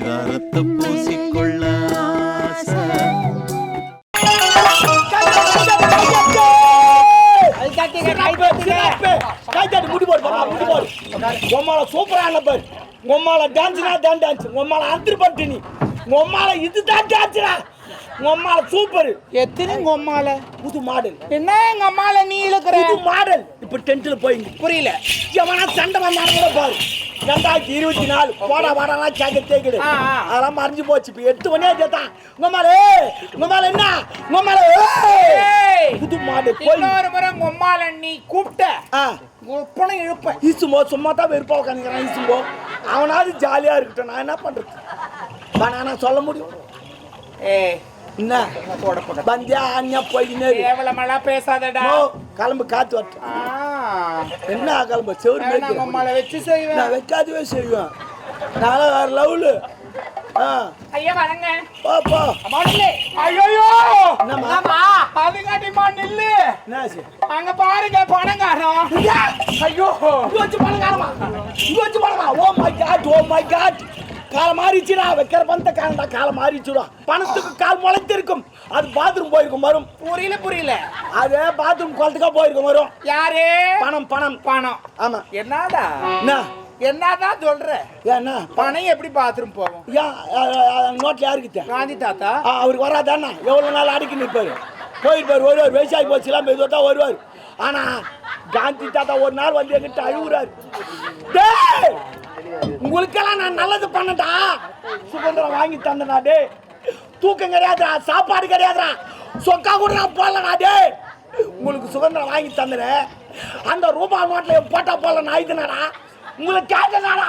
பரிதாரத்தை பூசிக்கொள்ள. உம்மால சூப்பரான பேர் உம்மால டான்ஸ்னா தான் டான்ஸ் உம்மால அந்திரி பட்டு நீ உம்மால இதுதான் டான்ஸ்டா உம்மால சூப்பர் எத்தனை உங்க அம்மால? புது மாடல். என்ன எங்க அம்மால நீ இழுக்கிற? புது மாடல். இப்ப டென்ட்ல போயிங்க புரியல. எவனா சண்டை வந்தாலும் கூட பாரு. ரெண்டாயிரத்தி இருபத்தி நாலு. போடா வாடாலாம் கேட்க தேக்கிடு ஆ. அதெல்லாம் மறைஞ்சு போச்சு. இப்ப எட்டு மணியா கேட்டான் உங்கம்மால உங்கம்மால என்ன? உங்கம்மால ஏய்! புது போய். இன்னொரு முறை உங்க அம்மால நீ கூப்பிட்ட. உப்பனை இழுப்பேன். ஈசும்போ சும்மா தான் வெறுப்பா உட்காந்துக்கிறான் ஈசும்போ அவனாவது ஜாலியா இருக்கட்டும். நான் என்ன பண்றது? வேணா நான் சொல்ல முடியும். ஏய் என்ன? போட போட பந்தியா அண்ணியா போயினே இரு. கேவலமெல்லாம் பேசாதடா. ஓ, கிளம்பு காத்து வரட்டும். என்ன கிளம்பு செவரு. அம்மால வச்சு செய்வேன். நான் வைக்காதவே செய்வேன். நான் வேற லவ்லு ஆ. ஐயா வரங்க. போ போ. ஐயோ என்னம்மா? அதுக்காட்டிமா நில்லு? அங்க பாருங்க பணங்காரம் ஐயோ! இங்க வச்சு பணக்காரமா இங்க வச்சு பணமா? Oh my god oh my god கால மாறிச்சுடா வைக்கிற பந்த காலண்டா கால மாறிச்சுடா பணத்துக்கு கால் முளைத்திருக்கும். அது பாத்ரூம் போயிருக்கும் வரும். புரியல புரியல. அது பாத்ரூம் குளத்துக்கா போயிருக்கும் வரும். யாரு? பணம் பணம். பணம். ஆமா. என்னடா? என்ன? என்னதான் சொல்ற? என்ன? பணம் எப்படி பாத்ரூம் போகும்? ஏன் நோட்ல யாருக்கு? காந்தி தாத்தா? அவருக்கு வராதாண்ணா. எவ்வளோ நாள் அடிக்கி நிற்பாரு போயிருப்பார் வருவார். வயசாகி போச்சுலாம் மெதுவாக தான் வருவார். ஆனா காந்தி தாத்தா ஒரு நாள் வந்து என்கிட்ட அழுகுறாரு. உங்களுக்கெல்லாம் நான் நல்லது பண்ணட்டா? சுதந்திரம் வாங்கி தந்தனா டே. தூக்கம் கிடையாதுடா சாப்பாடு கிடையாதுடா. சொக்கா கூட நான் போடலடா டே. உங்களுக்கு சுதந்திரம் வாங்கி தந்துறேன். அந்த ரூபா நோட்டில் போட்டா போடல நான் உங்களுக்கு கேட்டனாடா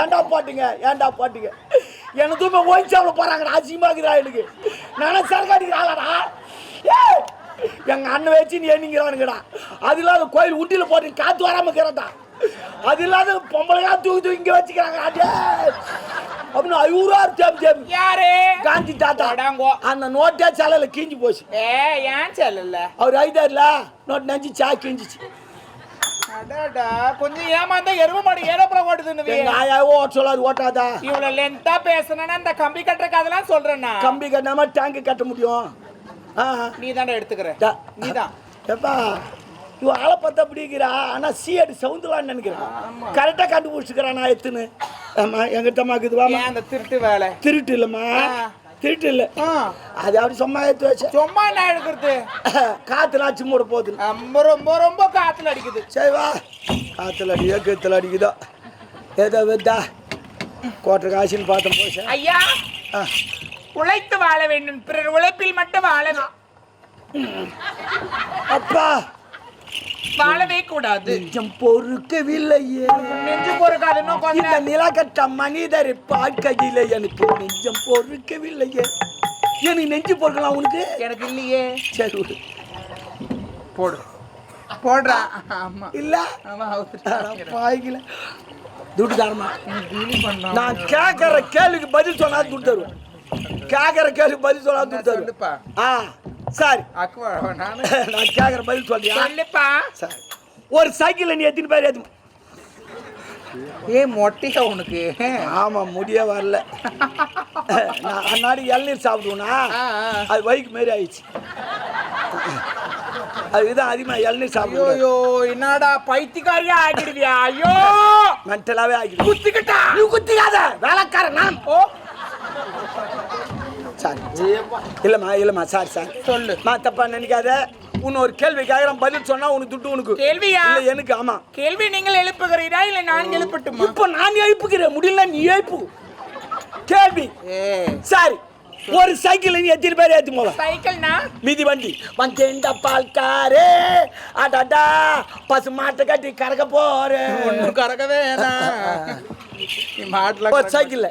ஏண்டா போட்டீங்க? ஏன்டா போட்டீங்க? எனக்குமே ஓய்ச்சி போகிறாங்கடா போறாங்கடா இருக்கிறா எனக்கு. நானே சரக்கு அடிக்கிறாளடா ஏய், எங்கள் அண்ணன் வச்சு நீ எண்ணிக்கிறானுங்கடா. அது இல்லாத கோயில் உட்டியில் போட்டு காற்று வராமல் இருக்கிறடா அது இல்லாத பொம்பளையா தூக்கி தூக்கி இங்க வச்சுக்கிறாங்கடா டேய். அப்படின்னு ஐயூறாரு தேம் தேம் யாரு? காந்தி தாத்தா. அந்த நோட்டே சாலையில கீஞ்சு போச்சு. ஏ ஏன் செல்லல அவர் ஐதாருல நோட் நஞ்சு சா கிஞ்சிச்சு அடாடா கொஞ்சம் ஏமாந்தா எரும மாடு ஓட்டுதுன்னு எங்க ஆயாவோ ஓட்ட சொல்லாது ஓட்டாதா? இவ்வளவு லென்த்தா பேசணும்னா இந்த கம்பி கட்டுற கதெல்லாம் சொல்றேன்னா. கம்பி கட்டாம டேங்க் கட்ட முடியும். நீ தானே எடுத்துக்கிற. நீதான். எப்பா இவ ஆளை பார்த்தா பிடிக்கிறா ஆனா சீடு சவுந்துலான்னு நினைக்கிறேன். கரெக்டாக கண்டுபிடிச்சிக்கிறேன் நான் எத்துன்னு. ஆமா எங்கிட்டமா இருக்குதுவாமா ஏன் அந்த திருட்டு வேலை? திருட்டு இல்லைம்மா. திருட்டு இல்லை. அது அப்படி சும்மா எடுத்து வச்சேன் சும்மா என்ன எடுக்கிறது? காத்துல அச்சு மூட போகுது. ரொம்ப ரொம்ப ரொம்ப காத்துல அடிக்குது. சரி வா. காத்துல அடிக்குதோ கீத்துல அடிக்குதோ? ஏதோ வெத்தா. கோட்டை காசுன்னு பார்த்தோம் போச்சு ஐயா. உழைத்து வாழ வேண்டும். பிறர் உழைப்பில் மட்டும் வாழலாம் அப்பா. வாழவே கூடாது. நெஞ்சம் பொறுக்கவில்லையே நெஞ்சு பொறுக்காது இன்னும் இந்த கொஞ்சம் நிலக்கட்ட மனிதரை பார்க்கையில எனக்கு நெஞ்சம் பொறுக்கவில்லையே எனக்கு நெஞ்சு பொறுக்கலாம் உனக்கு? எனக்கு இல்லையே. சரி போடு. போடுறா. ஆமா. இல்ல. பாய்க்கல துட்டு தரமா? நீ டீல் பண்ணா நான் கேட்கற கேள்விக்கு பதில் சொன்னா துட்டு தருவேன் கேட்கற கேள்விக்கு பதில் சொன்னா துட்டு. தருவேன் ஆ. சரி. நானு. நான் கேட்கற பதில் சொல்லுப்பா. சரி. ஒரு சைக்கிள் நீ எத்தனை பேர் ஏத்து ஏ மொட்டையா உனக்கு? ஆமா முடிய வரல. நான் அன்னாடி இளநீர் சாப்பிடுவேனா. அது வைக்கு மாரி ஆயிடுச்சு. அதுதான் அதிகமாக இளநீர் சாப்பிடுவோம் ஐயோ என்னடா பைத்தியக்காரியா ஆகிடுவியா ஐயோ! மென்டலாவே ஆகிடும் குத்திக்கிட்டா? நீ குத்திக்காத. வேலைக்காரன் நான். ஓ. சாரி. இல்லைம்மா இல்லைம்மா சாரி சாரி. சொல்லு. மா தப்பா நினைக்காத. உன்னை ஒரு கேள்வி கேட்குறேன் பதில் சொன்னா உனக்கு துட்டு உனக்கு. கேள்வியா? இல்லை எனக்கு ஆமா. கேள்வி நீங்கள் எழுப்புகிறீரா இல்ல நான் எழுப்பட்டுமா? இப்போ நான் எழுப்புக்கிறேன் முடியல நீ எழுப்பு. கேள்வி. சரி ஒரு சைக்கிள் நீ எத்தனை பேர் ஏற்றி போவ? சைக்கிள்னா? மிதி வண்டி. வந்தேண்ட பால்காரே அடடா பசு மாட்டை கட்டி கறக்க போறேன் ஒன்றும் கறக்கவே வேணாம். நீ மாட்டுல ஒரு சைக்கிள்ல.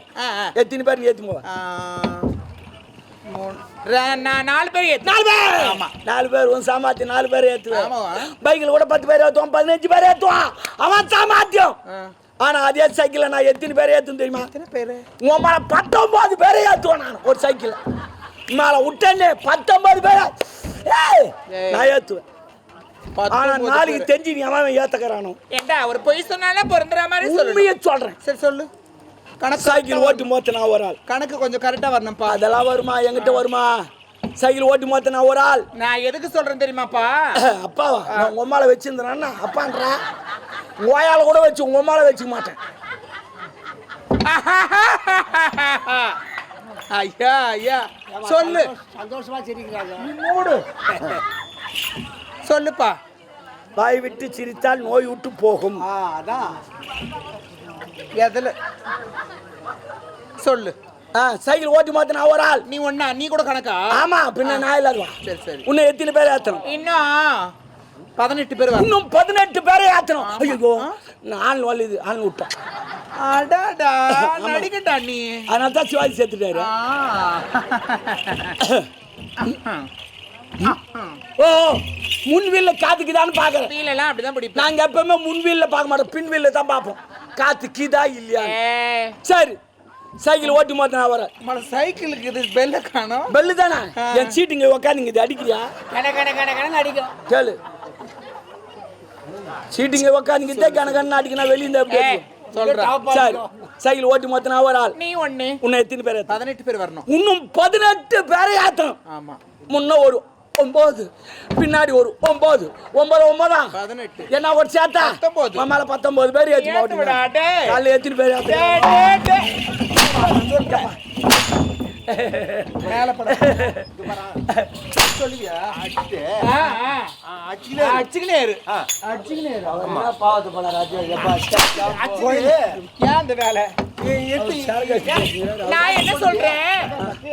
எத்தனை பேர் ஏற்றி போவ? நான் நாலு பேர். நாலு பேர்! ஆமா. நாலு பேர் உன் சாமாத்தி நாலு பேர் ஏத்துவேன் ஆமாவா? பைக்கில் கூட பத்து பேர் ஏற்றுவான் பதினஞ்சு பேர் ஏற்றுவான் அவன் சாமாத்தியம். ஆனா அதே சைக்கிள்ல நான் எத்தனை பேர் ஏத்தும் தெரியுமா? எத்தனை பேரு? உன் மேல பத்தொன்பது பேரை ஏத்துவேன் நான் ஒரு சைக்கிள். மேல விட்டேன்னு பத்தொன்பது பேர். நான் ஏத்துவேன். ஆனா நாளைக்கு. தெரிஞ்சு நீ அவன் ஏத்தக்கிறானோ. ஏண்டா ஒரு பொய் சொன்னாலே பொருந்துற மாதிரி உண்மையை சொல்றேன். சரி சொல்லு. கணக்கு சைக்கிள் ஓட்டி மோத்த நான் ஒரு ஆள். கணக்கு கொஞ்சம் கரெக்டா வரணும்ப்பா. அதெல்லாம் வருமா? என்கிட்ட வருமா? சைக்கிள் ஓட்டி மோத்த நான் ஒரு ஆள். நான் எதுக்கு சொல்றேன் தெரியுமாப்பா? அப்பாவா நான் உங்க அம்மால வச்சிருந்தேன்னா அப்பான்றா? ஓயால கூட வச்சு உங்க அம்மால வச்சுக்க மாட்டேன். ஐயா ஐயா. சொல்லு. சந்தோஷமா சிரிக்கிறாங்க. மூடு சொல்லுப்பா. வாய் விட்டு சிரித்தால் நோய் விட்டு போகும். ஆ அதான். எதுல? சொல்லு. ஆ, சைக்கிள் ஓட்டி மாத்த நான் ஒரு ஆள். நீ ஒண்ணா? நீ கூட கணக்கா? ஆமா பின்ன நான் இல்லாதவா சரி சரி. இன்னும் எத்தனை பேர் ஏத்தணும்? இன்னும் பதினெட்டு பேர் இன்னும் பதினெட்டு பேரை ஏத்தணும். ஐயோ ஆள் வலிது ஆள் விட்டேன் அடாடா நடிக்கட்டா நீ? அதனால தான் சிவாஜி சேர்த்துட்டாரு. ஓ முன் வீல்ல காத்துக்குதான்னு பாக்குறேன் எல்லாம் அப்படிதான் பிடிப்பேன். நாங்க எப்பவுமே முன் வீல்ல பார்க்க மாட்டோம். பின் வீல்ல தான் பார்ப்போம். காத்து கீதா இல்லையா சரி. சைக்கிள் ஓட்டி மாத்த நான் வரேன் மல சைக்கிளுக்கு இது பெல்ல காணோம். பெல்லு தானே? என் சீட்டு இங்க உட்காந்து இது அடிக்கிறியா? கட கட கட கட அடிக்கும். கேளு. சீட்டு இங்க உட்காந்து கணக்கன்னு அடிக்கணும் வெளியே இருக்கும்? சொல்றேன் சரி. சைக்கிள் ஓட்டி மாத்த நான் ஒரு ஆள். நீ ஒண்ணு. உன்னை எத்தனை பேர்? பதினெட்டு பேர் வரணும். இன்னும் பதினெட்டு பேரை ஏத்தணும் ஆமா. முன்ன ஒரு ஒன்பது பின்னாடி ஒரு ஒன்பது ஒன்பது ஒன்பதா பதினெட்டு. என்ன ஒரு சேர்த்தா பத்தொன்பது. மேல பத்தொன்பது பேர் ஏற்றி டேய். காலையில் எத்தனை பேர் ஏத்து? டேய், டேய், டேய். மேல பட. சொல்லுவியா? அடிச்சு ஆ, ஆ. அடிச்சுலே அடிச்சுக்கினே இரு. பாவத்து போல ராஜா. ஏன் வேலை? நான் என்ன சொல்றேன்?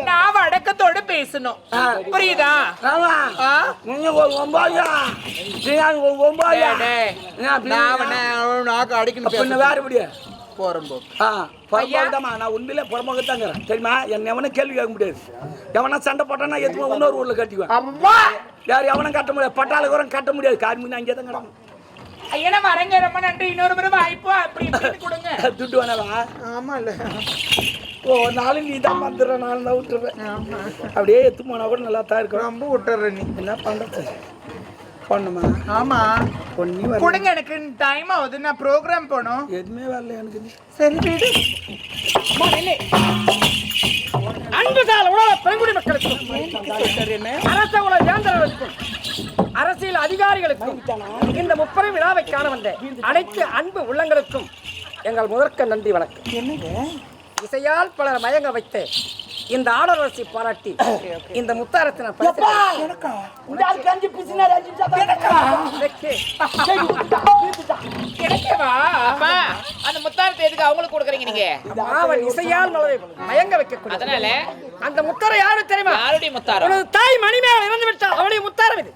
நான் வடக்கத்தோட பேசணும். புரியுதா? நீங்க ஒரு ஒன்பதா ஒரு ஒன்பதா நாக்கு அடிக்கணும் வேற முடியா போறேன் போ. ஆ புறமுகத்தாமா நான் உண்மையிலே புறமுகத்தாங்கிறேன் தெரியுமா? என்ன எவனும் கேள்வி கேட்க முடியாது. எவனா சண்டை போட்டானா எதுவும் இன்னொரு ஊர்ல கட்டிக்குவேன். அம்மா! யார் எவனும் கட்ட முடியாது. பட்டாளகுரம் கட்ட முடியாது. கார்மீன் அங்கே தான் கிடக்கும். ஐயா வரங்க ரொம்ப நன்றி. இன்னொரு முறை வாய்ப்பு அப்படி இப்படின்னு கொடுங்க. துட்டு வேணவா? ஆமா இல்ல ஓ ஒரு நாள் நீ தான் வந்துடுற நாள் தான் விட்டுறேன் அப்படியே எத்து போனா கூட நல்லா தான் இருக்கிறோம் ரொம்ப விட்டுற நீ. என்ன பண்றது? பொண்ணுமா ஆமா. பொண்ணி கொடுங்க எனக்கு டைம் ஆகுது. நான் ப்ரோக்ராம் போகணும். எதுவுமே வரல எனக்கு சரி வீடு. அன்பு சால உலக பெருங்குடி மக்களுக்கும் அரச உலக வேந்தர்களுக்கும் அரசியல் அதிகாரிகளுக்கும் இந்த முப்பெரு விழாவை காண வந்த அனைத்து அன்பு உள்ளங்களுக்கும் எங்கள் முதற்க நன்றி வணக்கம். இசையால் பலர் மயங்க வைத்து இந்த ஆடரசி பாராட்டி இந்த முத்தாரத்தின அந்த முத்தாரத்தை எதுக்கு அவங்களுக்கு கொடுக்குறீங்க நீங்க? மாவன் இசையால் மயங்க அதனால? அந்த முத்தாரை யாரு தெரியுமா? யாருடைய முத்தாரம்? தாய் மணிமேல் இறந்து விட்டால் அவளுடைய முத்தாரம் இது.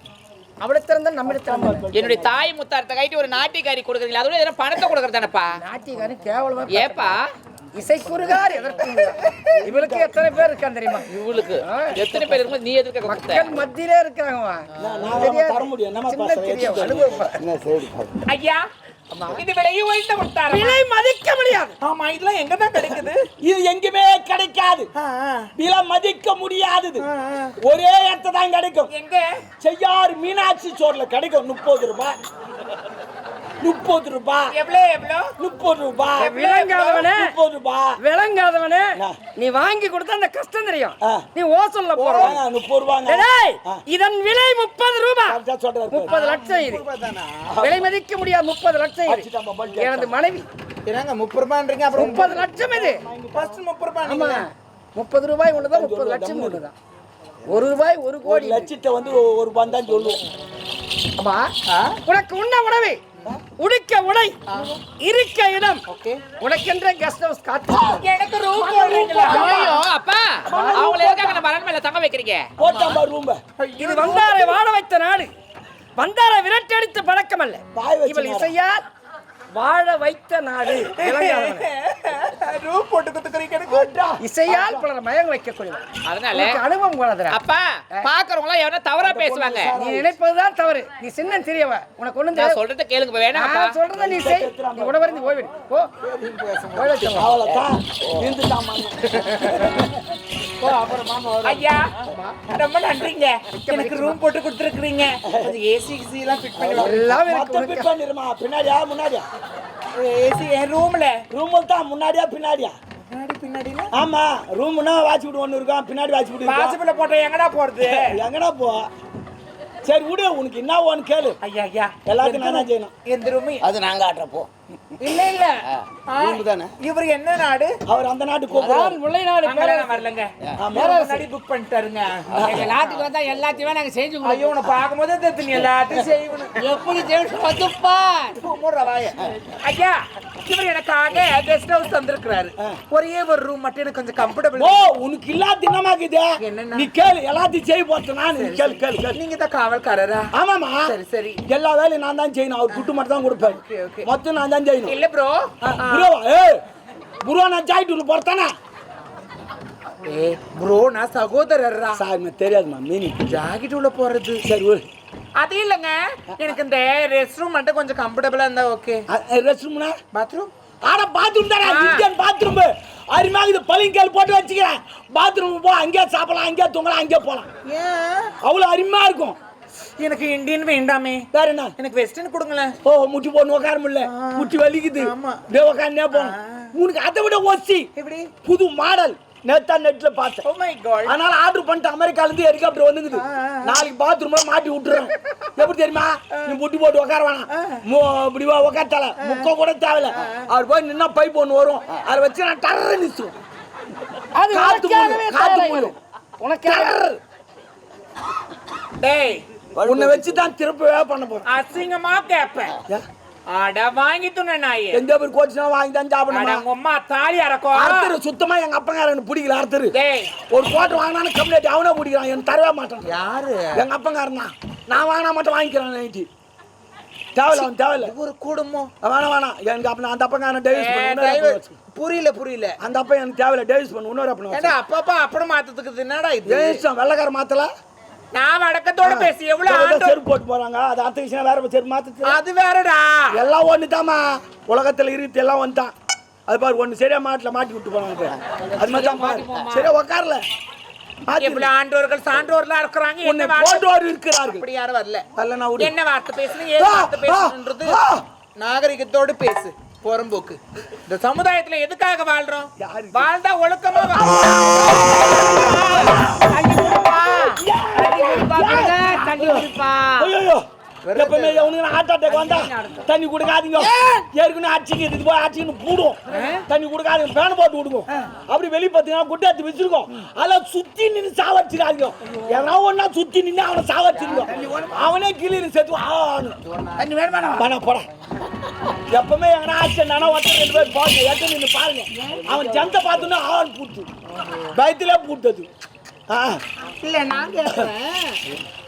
அவளிடத்திருந்த நம்மிடத்திலிருந்து என்னுடைய தாய் முத்தாரத்தை கைட்டு ஒரு நாட்டிக்காரி கொடுக்குறீங்களா? அதோட எதனா பணத்தை கொடுக்குறதானப்பா? நாட்டியக்காரன் கேவலமா ஏப்பா? இசைக்குறுகார் இவளுக்கு எத்தனை பேர் இருக்கான் தெரியுமா? இவளுக்கு எத்தனை பேர் இருக்கும்போது நீ எதுக்கு கொடுத்த? மக்கள் மத்தியிலே அனுபவம் ஐயா இது விலையை விலை மதிக்க முடியாது. ஆமா இதெல்லாம் எங்க தான் கிடைக்குது? இது எங்குமே கிடைக்காது. விலை மதிக்க முடியாதது. ஒரே இடத்துல தான் கிடைக்கும். எங்க? செய்யாறு மீனாட்சி சோர்ல கிடைக்கும் முப்பது ரூபாய். முப்பது ரூபாய் எவ்வளோ எவ்வளோ? முப்பது ரூபாய் விளங்காதவனே முப்பது ரூபாய் விளங்காதவனே? நீ வாங்கி கொடுத்தா அந்த கஷ்டம் தெரியும். நீ ஓசல்ல போற முப்பது ஆ. இதன் விலை முப்பது ரூபாய். முப்பது லட்சம் இது. விலை மதிக்க முடியாது முப்பது லட்சம் இது. எனது மனைவி. என்னங்க முப்பது ரூபான்றீங்க அப்புறம் முப்பது லட்சம் இது. ஃபர்ஸ்ட் முப்பது ரூபாய் ஆமா. முப்பது ரூபாய் ஒண்ணுதான் முப்பது லட்சம் ஒண்ணுதான். ஒரு ரூபாய் ஒரு ஒரு கோடி லட்சத்தை வந்து ஒரு ரூபாய் தான் சொல்லுவோம். ஆமா. உனக்கு உண்ண உணவு. உடுக்க உடை இருக்க இடம். உனக்கென்ற கெஸ்ட் ஹவுஸ் காத்து எனக்கு ரூம் ஐயோ அப்பா அவங்கள எதுக்காக நம்ம மரண மேல தங்க வைக்கிறீங்க? போட்டான் பாரு ரூம்ப இது வந்தாரை வாழ வைத்த நாடு. வந்தாரை விரட்டடித்த பழக்கம் அல்ல. இவள். இசையால் வாழ வைத்த நாடு. ரூம் போட்டு குத்துக்கிறீங்க இசையால் பலர் மயங்க வைக்கக்கூடியவன் அதனால அனுபவம் போனதுரா அப்பா பாக்குறவங்க எல்லாம் எவனா தவறா பேசுவாங்க? நீ நினைப்பதுதான் தவறு. நீ சின்ன தெரியவ உனக்கு ஒண்ணும் நான் சொல்றத கேளுங்க வேணாம் நான் சொல்றத நீ செய். நீ உடவருந்து ஓய்வு போ. ஓய்வு அவ்வளோதான் இருந்துட்டான் ஐயா ரொம்ப நன்றிங்க. எனக்கு ரூம் போட்டு கொடுத்துருக்கீங்க ஏசி கிசி எல்லாம் ஃபிட் பண்ணி எல்லாம் இருக்கு மொத்தம் உனக்கு. பிட் பண்ணிருமா? பின்னாடியா முன்னாடியா? ஏசி என் ரூம்ல ரூமில் தான் முன்னாடியா பின்னாடியா? ஆமா ரூம்னா வாட்ச் விட்டு ஒண்ணு இருக்கும் பின்னாடி வாட்ச் விட்டு இருக்கும் வாசப்பில போட்ட எங்கடா போறது? எங்கடா போ? சரி விடு உனக்கு என்ன ஒன்று கேளு. ஐயா ஐயா. எல்லாத்தையும் நான் செய்யணும். எந்த ரூம் அது நாங்க ஆட்டுறப்போ இல்ல இல்ல. இவர் என்ன நாடு? அவர் அந்த நாட்டு கூப்பிடுறாரு முல்லை நாடு வரலங்க. முன்னாடி புக் பண்ணிட்டாருங்க. எங்க நாட்டுக்கு வந்தா எல்லாத்தையுமே நாங்க செஞ்சு ஐயோ உன்னை பார்க்கும்போதே தெரிஞ்சு நீ எல்லாத்தையும் செய்யணும். எப்படி ஜெயிச்சு வந்துப்பா மூடுற வாய. ஐயா இவர் எனக்காக கெஸ்ட் ஹவுஸ் தந்திருக்கிறாரு. ஒரே ஒரு ரூம் மட்டும் எனக்கு கொஞ்சம் கம்ஃபர்டபுள் ஓ உனக்கு இல்லா தினமாக்குது? நீ கேளு எல்லாத்தையும் செய்ய போறது நான். நீ கேளு கேளு கேளு. நீங்க தான் காவல்காரரா? ஆமாமா சரி சரி. எல்லா வேலையும் நான் தான் செய்யணும். அவர் குட்டு மட்டும் தான் கொடுப்பாரு. மொத்தம் நான் தான் செய்யணும் இல்ல ப்ரோ புரோவா ஏய் புரோ நான் ஜாயிட்டு உள்ள போறதானே ஏ ப்ரோ நான் சகோதரர்ரா. சார் தெரியாதுமா மீனி. ஜாக்கெட் உள்ள போறது. சரி ஒரு அது இல்லங்க. எனக்கு இந்த ரெஸ்ட் ரூம் மட்டும் கொஞ்சம் கம்ஃபர்டபுளா இருந்தா ஓகே ரெஸ்ட் ரூம்னா பாத்ரூம் ஆனா பாத்ரூம் தானே. இந்தியன் பாத்ரூம் அருமையாக இது பளிங்கல் போட்டு வச்சுக்கிறேன். பாத்ரூம் போ அங்கேயே சாப்பிடலாம் அங்கேயே தூங்கலாம் அங்கேயே போகலாம் ஏன்? அவ்வளோ அருமையா இருக்கும். எனக்கு இந்தியன் வேண்டாமே. வேற என்ன? எனக்கு வெஸ்டர்ன் கொடுங்களேன். ஓ முட்டி போட்டு உட்கார முடியல. முட்டி வலிக்குது. டே உட்காந்தே போகணும் உனக்கு அதை விட ஒசி எப்படி? புது மாடல். நேத்தா நெட்ல பார்த்தேன். ஓ மை காட் அதனால ஆர்டர் பண்ணிட்டு அமெரிக்கால இருந்து ஹெலிகாப்டர் வந்துக்குது நாளைக்கு பாத்ரூம்ல மாட்டி விட்டுறேன். எப்படி தெரியுமா? நீ முட்டி போட்டு உட்கார வேணாம். இப்படி வா உட்காரத்தால முக்க கூட தேவையில்ல. அவர் போய் நின்னா பைப் ஒன்று வரும். அதை வச்சு நான் டர்ற நிறுத்தும் அது காத்து. உனக்காக டர்ர். டேய் உன்னை வச்சு தான் திருப்பவே பண்ண போறேன். அசிங்கமா கேப்பேன். ஏ? அட வாங்கி துண்ண நாயே. எந்த பேர் கோச்சுனா வாங்கி தான் சாப்பிடணுமா? உங்க அம்மா தாலி அறக்கும் அறுத்தரு சுத்தமா எங்க அப்பங்கார எனக்கு பிடிக்கல அறுத்தரு. டேய். ஒரு கோட்டை வாங்கினாலும் கம்ப்ளீட் அவனே பிடிக்கிறான் எனக்கு தரவே மாட்டான். யாரு? எங்க அப்பங்காரன் தான். நான் வாங்கினா மட்டும் வாங்கிக்கிறேன் நைட்டி. தேவையில்ல அவன் தேவையில்ல. ஒரு குடும்பம் வேணாம் வேணாம் எனக்கு அப்ப அந்த அப்பங்காரன் டேவிஸ். புரியல புரியல. அந்த அப்பன் எனக்கு தேவையில்ல டேவிஸ் பண்ணு. இன்னொரு வச்சுக்கோ. அப்பப்பா அப்படம் மாத்தத்துக்கு என்னடா இது? வெள்ளக்கார மாத்தல? நான் வடக்கத்தோட பேசி எவ்வளவு ஆண்டு செருப்பு போட்டு போறாங்க. அது அத்த விஷயம் வேற செருப்பு மாத்து அது வேறடா. எல்லாம் ஒண்ணுதாம்மா. உலகத்துல இருக்கு எல்லாம் வந்துட்டான் அது பாரு ஒண்ணு சரியா மாட்டுல மாட்டி விட்டு போனாங்க. அது மாதிரி தான் சரியா எவ்வளவு ஆண்டோர்கள் சான்றோர்லாம் இருக்கிறாங்க? என்ன போன்றோர் இருக்கிறார்கள். அப்படி யாரும் வரல. வரல நான் என்ன வார்த்தை பேசணும் ஏன் வார்த்தை பேசணுன்றது. நாகரிகத்தோடு பேசு புறம்போக்கு. இந்த சமுதாயத்துல எதுக்காக வாழ்றோம்? வாழ்ந்தா ஒழுக்கமா வா- ஐயோ எப்பவுமே உனக்கு ஹார்ட் அட்டாக் வந்தா தண்ணி கொடுக்காதீங்க. ஏற்கனவே அடிச்சுக்கு இது போய் அடிச்சுன்னு பூடும் தண்ணி கொடுக்காதீங்க ஃபேன் போட்டு விடுங்க. அப்படி வெளியே பார்த்தீங்கன்னா குட்டாத்து வச்சிருக்கோம். அதெல்லாம் சுத்தி நின்று சாவடிச்சிடாதீங்க. எவனா ஒன்னா சுத்தி நின்று அவனை சாவடிச்சிருக்கோம். அவனே கிளீனு சேர்த்து தண்ணி வேணுமா வேணா போட. எப்பவுமே எங்கன்னா ஆக்சிடென்ட் ஆனா ஒருத்தர் ரெண்டு பேர் பாருங்க எட்டு நின்று பாருங்க. அவன் ஜந்த பார்த்தோன்னா ஆன் பூட்டு பயத்திலே பூட்டது இல்ல நான் கேக்குறேன்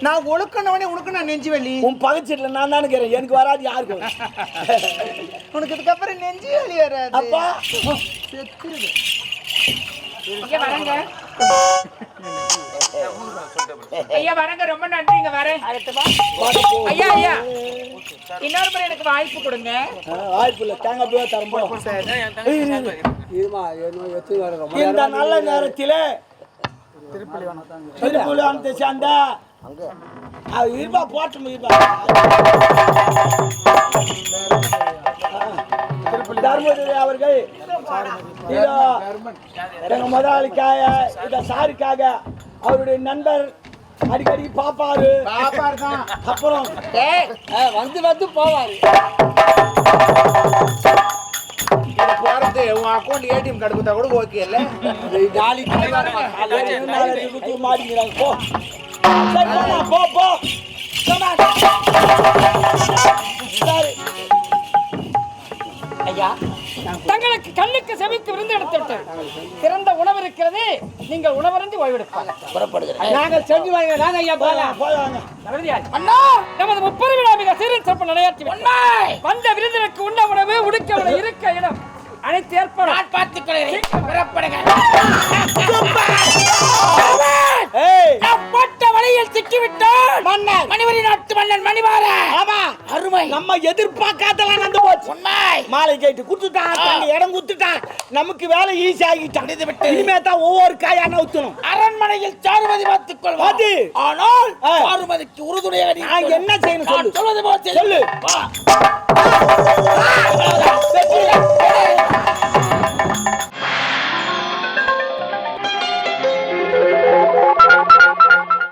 நான் ஒழுக்கனவனே உனக்கு நான் நெஞ்சு வலி உன் நான் தானே கேறேன் எனக்கு வராது யாருக்கு? உனக்கு இதுக்கப்புறம் நெஞ்சு வலி வராது. அப்பா. ஐயா வரங்க. ஐயா வரங்க. ரொம்ப நன்றிங்க வரேன். ஐயா ஐயா. இன்னொரு முறை எனக்கு வாய்ப்பு கொடுங்க. வாய்ப்பு இல்லை. தேங்காய் போய் தரம்போ இருமா என்ன எத்தனை வர ரொம்ப இந்த நல்ல நேரத்திலே திருப்புலியானத்தை சேர்ந்த அது இருப்பா போட்டும் இருப்பா. தர்மபுரி அவர்கள் இதோ எங்க முதலாளிக்காக இத சாருக்காக அவருடைய நண்பர் அடிக்கடி பாப்பாரு. பாப்பார் தான் அப்புறம் வந்து வந்து போவாரு. இது போறது உன் அக்கௌண்ட் ஏடிஎம் கார்டு கொடுத்தா கூட ஓகே இல்ல? நாளைக்கு நாளைக்கு குத்து மாட்டிக்கிறாங்க போ. சரி போமா, போ போ. Come on. சரி ஐயா தங்களுக்கு கண்ணுக்கு செவிக்கு விருந்து எடுத்து விட்டேன் சிறந்த உணவு இருக்கிறது நீங்கள் உணவருந்தி ஓய்வெடுப்பாங்க நாங்கள் செஞ்சு வாங்க நாங்க ஐயா போலாம். அண்ணா! நமது முப்பது விழா மிக சீரன் சிறப்பு நடையாற்றி வந்த விருந்தினருக்கு உண்ண உணவு உடுக்க உணவு இருக்க இடம். அனைத்து ஏற்பாடு பார்த்துக்கிறேன் புறப்படுங்க ஏய். பட்ட வழியில் சிக்கிவிட்டான் மன்னன் மணிவரி நாட்டு மன்னன் மணிவார ஆமா. அருமை நம்ம எதிர்பார்க்காதலாம் நடந்து போச்சு உண்மை மாலை கேட்டு குடுத்துட்டான் தங்க இடம் குடுத்துட்டான் நமக்கு வேலை ஈஸி ஆகிட்டான் இனிமே தான் ஒவ்வொரு காயா நவுத்தணும் அரண்மனையில் சாருமதி பார்த்துக் கொள்வோம் அது. ஆனால். சாருமதிக்கு உறுதுணையாக நான் என்ன செய்யணும் சொல்லு சொல்வது போல். சொல்லு. வா.